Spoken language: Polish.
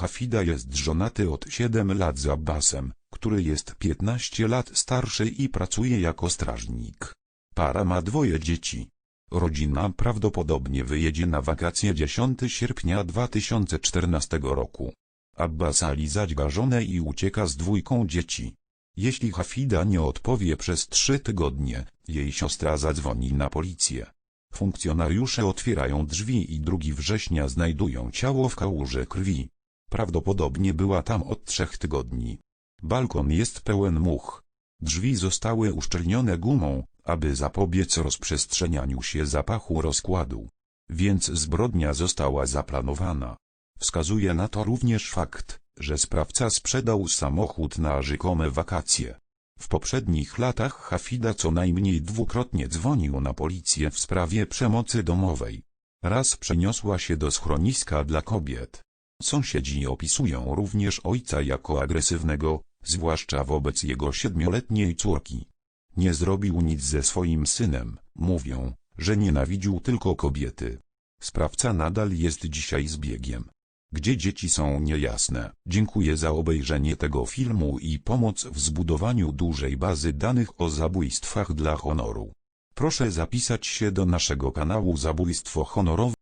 Hafida jest żonaty od 7 lat z Abbasem, który jest 15 lat starszy i pracuje jako strażnik. Para ma dwoje dzieci. Rodzina prawdopodobnie wyjedzie na wakacje 10 sierpnia 2014 roku. Abbas Ali zadźga żonę i ucieka z dwójką dzieci. Jeśli Hafida nie odpowie przez trzy tygodnie, jej siostra zadzwoni na policję. Funkcjonariusze otwierają drzwi i 2 września znajdują ciało w kałuży krwi. Prawdopodobnie była tam od trzech tygodni. Balkon jest pełen much. Drzwi zostały uszczelnione gumą, aby zapobiec rozprzestrzenianiu się zapachu rozkładu. Więc zbrodnia została zaplanowana. Wskazuje na to również fakt, że sprawca sprzedał samochód na rzekome wakacje. W poprzednich latach Hafida co najmniej dwukrotnie dzwonił na policję w sprawie przemocy domowej. Raz przeniosła się do schroniska dla kobiet. Sąsiedzi opisują również ojca jako agresywnego, zwłaszcza wobec jego siedmioletniej córki. Nie zrobił nic ze swoim synem, mówią, że nienawidził tylko kobiety. Sprawca nadal jest dzisiaj zbiegiem. Gdzie dzieci są niejasne. Dziękuję za obejrzenie tego filmu i pomoc w zbudowaniu dużej bazy danych o zabójstwach dla honoru. Proszę zapisać się do naszego kanału Zabójstwo Honorowe.